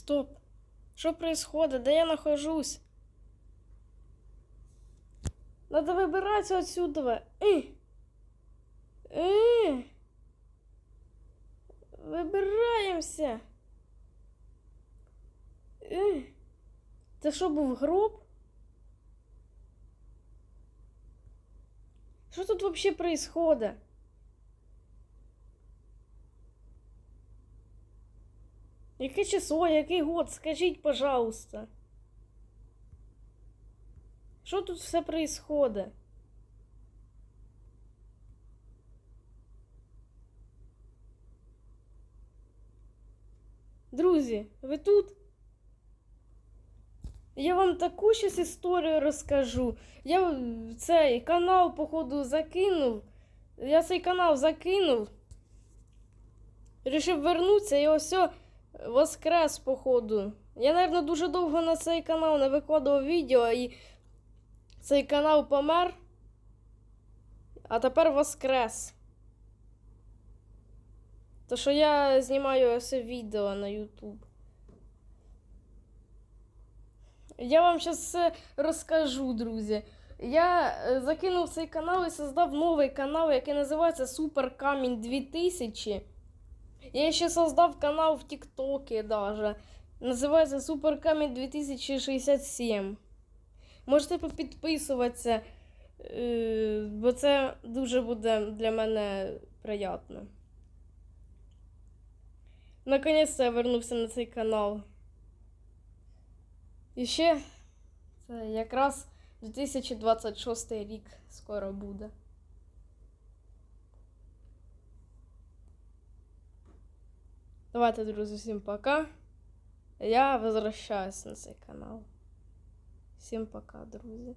Стоп. Что происходит? Да я нахожусь. Надо выбираться отсюда. Э. Э. Вибираємося. Е. Це що був гроб? Що тут вообще происходит? Яке число, який год? Скажіть, пожалуйста. Що тут все происходит? Друзі, ви тут? Я вам таку щас історію розкажу. Я цей канал, походу, закинув. Я цей канал закинув. Рішив вернутися і ось воскрес, походу. Я, мабуть, дуже довго на цей канал не викладував відео і цей канал помер. А тепер воскрес. То що я знімаю ось відео на YouTube. Я вам зараз все розкажу, друзі. Я е, закинув цей канал і создав новий канал, який називається Супер Камінь 2000. Я ще создав канал в ТикТоке даже. Називається Супер Камінь 2067. Можете попідписуватися, е, бо це дуже буде для мене приємно. Наконець-то я вернувся на цей канал. І ще це якраз 2026 рік скоро буде. Давайте, друзі, всім пока. Я возвращаюсь на цей канал. Всім пока, друзі.